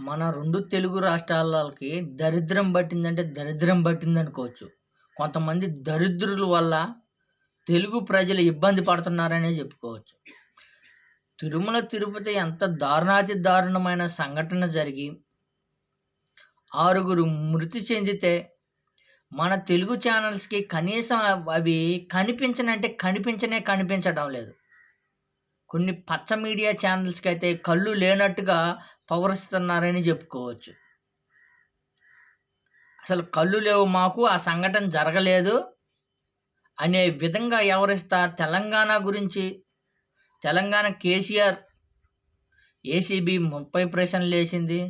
మన రెండు తెలుగు రాష్ట్రాలకి దరిద్రం పట్టిందంటే దరిద్రం పట్టిందనుకోవచ్చు. కొంతమంది దరిద్రుల వల్ల తెలుగు ప్రజలు ఇబ్బంది పడుతున్నారనే చెప్పుకోవచ్చు. తిరుమల, తిరుపతి ఎంత దారుణాతి దారుణమైన సంఘటన జరిగి ఆరుగురు మృతి చెందితే మన తెలుగు ఛానల్స్‌కి కనీసం అవి కనిపించనంటే కనిపించనే కనిపించడం లేదు. కొన్ని పచ్చ మీడియా ఛానల్స్కి అయితే కళ్ళు లేనట్టుగా పవరిస్తున్నారని చెప్పుకోవచ్చు. అసలు కళ్ళు లేవు మాకు ఆ సంఘటన జరగలేదు అనే విధంగా ఎవరిస్తా తెలంగాణ గురించి తెలంగాణ కేసీఆర్ ఏసీబీ 30 ప్రశ్నలేసింది.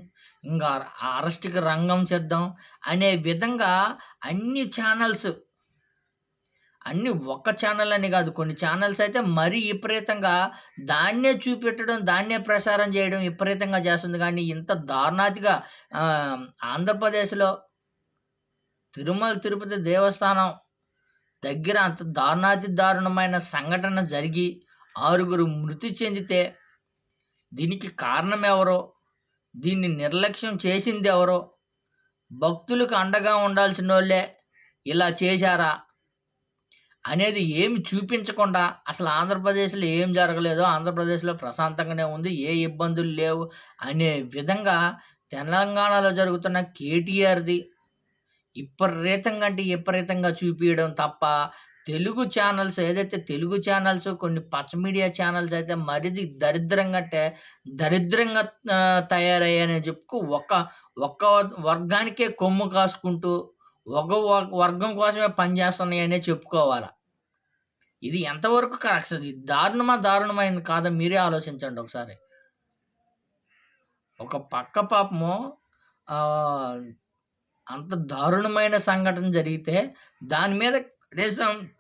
ఇంకా అరెస్ట్‌కి రంగం చేద్దాం అనే విధంగా అన్ని ఛానల్స్ అన్ని ఒక్క ఛానల్ అని కాదు. కొన్ని ఛానల్స్ అయితే మరీ విపరీతంగా దాన్నే చూపెట్టడం, దాన్నే ప్రసారం చేయడం విపరీతంగా చేస్తుంది కానీ ఇంత దారుణాతిగా ఆంధ్రప్రదేశ్‌లో తిరుమల తిరుపతి దేవస్థానం దగ్గర అంత దారుణాతి దారుణమైన సంఘటన జరిగి ఆరుగురు మృతి చెందితే దీనికి కారణం ఎవరో, దీన్ని నిర్లక్ష్యం చేసింది ఎవరో భక్తులకు అండగా ఉండాల్సిన వాళ్ళే ఇలా చేశారా? అనేది ఏమి చూపించకుండా అసలు ఆంధ్రప్రదేశ్‌లో ఏం జరగలేదో, ఆంధ్రప్రదేశ్‌లో ప్రశాంతంగానే ఉంది. ఏ ఇబ్బందులు లేవు అనే విధంగా తెలంగాణలో జరుగుతున్న కేటీఆర్‌ది విపరీతంగా అంటే విపరీతంగా చూపియడం తప్ప, తెలుగు ఛానల్స్ ఏదైతే తెలుగు ఛానల్స్ కొన్ని పచ్చ మీడియా ఛానల్స్ అయితే మరిది దరిద్రంగా అంటే దరిద్రంగా తయారయ్యాయని చెప్పుకు ఒక ఒక్క వర్గానికే కొమ్ము కాసుకుంటూ, ఒక వర్గం కోసమే పనిచేస్తున్నాయనే చెప్పుకోవాలి ఇది ఎంతవరకు కరెక్ట్ ఇది దారుణమా, దారుణమైంది కాదా మీరే ఆలోచించండి ఒకసారి. ఒక పక్క పాపము అంత దారుణమైన సంఘటన జరిగితే దాని మీద కనీసం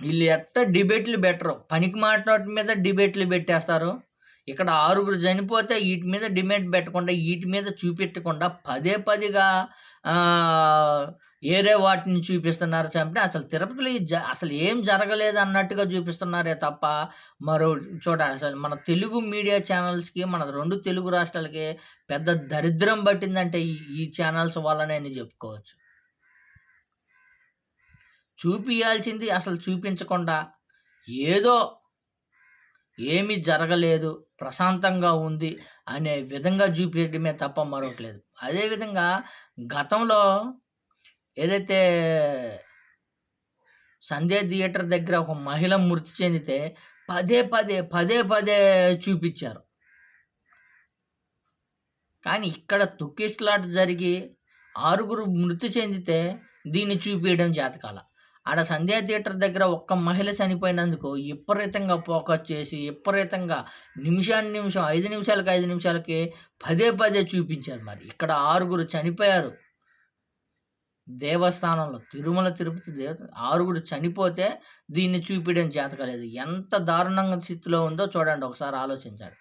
వీళ్ళు ఎట్టా డిబేట్‌లు బెట్టరు. పనికి మాట్లాడటం మీద డిబేట్‌లు పెట్టేస్తారు. ఇక్కడ ఆరుగురు చనిపోతే వీటి మీద డిమాండ్ పెట్టకుండా, వీటి మీద చూపెట్టకుండా పదే పదిగా ఏరే వాటిని చూపిస్తున్నారు చంపితే అసలు తిరుపతిలో అసలు ఏం జరగలేదు అన్నట్టుగా చూపిస్తున్నారే తప్ప, మరో చూడండి అసలు మన తెలుగు మీడియా ఛానల్స్‌కి మన రెండు తెలుగు రాష్ట్రాలకి పెద్ద దరిద్రం పట్టిందంటే ఈ ఛానల్స్ వల్లనే అని చెప్పుకోవచ్చు. చూపించాల్సింది అసలు చూపించకుండా, ఏదో ఏమీ జరగలేదు, ప్రశాంతంగా ఉంది అనే విధంగా చూపించడమే తప్ప మరొకటి లేదు. అదే విధంగా గతంలో ఏదైతే సంధ్య థియేటర్ దగ్గర ఒక మహిళ మృతి చెందితే పదే పదే, పదే పదే చూపించారు కానీ ఇక్కడ తొక్కిసలాట జరిగి ఆరుగురు మృతి చెందితే దీన్ని చూపియడం జాతకాల ఆడ సంధ్యా థియేటర్ దగ్గర ఒక్క మహిళ చనిపోయినందుకు విపరీతంగా ఫోకస్ చేసి, విపరీతంగా నిమిషాన్ని నిమిషం, ఐదు నిమిషాలకి, ఐదు నిమిషాలకి పదే పదే చూపించారు మరి. ఇక్కడ ఆరుగురు చనిపోయారు. దేవస్థానంలో తిరుమల తిరుపతి దేవ ఆరుగురు చనిపోతే దీన్ని చూపించడం చేతకాలేదు. ఎంత దారుణంగా స్థితిలో ఉందో చూడండి ఒకసారి ఆలోచించండి.